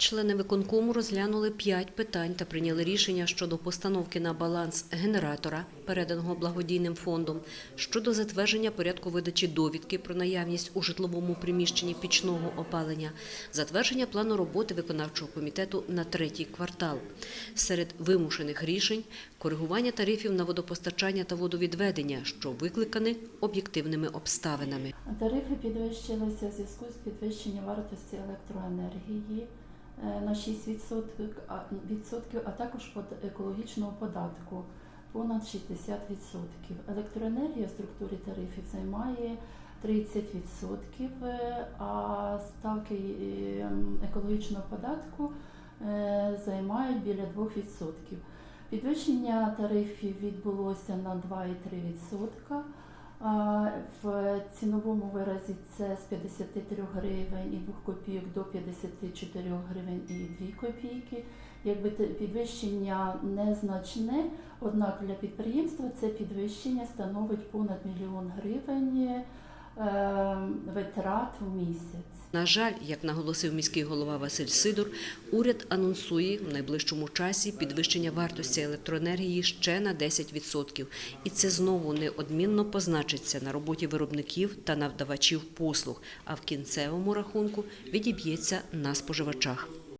Члени виконкому розглянули п'ять питань та прийняли рішення щодо постановки на баланс генератора, переданого благодійним фондом, щодо затвердження порядку видачі довідки про наявність у житловому приміщенні пічного опалення, затвердження плану роботи виконавчого комітету на третій квартал. Серед вимушених рішень коригування тарифів на водопостачання та водовідведення, що викликані об'єктивними обставинами. Тарифи підвищилися в зв'язку з підвищенням вартості електроенергії на 6%, а- також екологічного податку понад 60%. Електроенергія в структурі тарифів займає 30%, е, а ставки е, екологічного податку е, займають біля 2%. Підвищення тарифів відбулося на 2,3%. В ціновому виразі це з 53 гривень і 2 копійок до 54 гривень і 2 копійки. Якби підвищення незначне, однак для підприємства це підвищення становить понад мільйон гривень витрат в місяць. На жаль, як наголосив міський голова Василь Сидор, уряд анонсує в найближчому часі підвищення вартості електроенергії ще на 10%. І це знову неодмінно позначиться на роботі виробників та надавачів послуг, а в кінцевому рахунку відіб'ється на споживачах.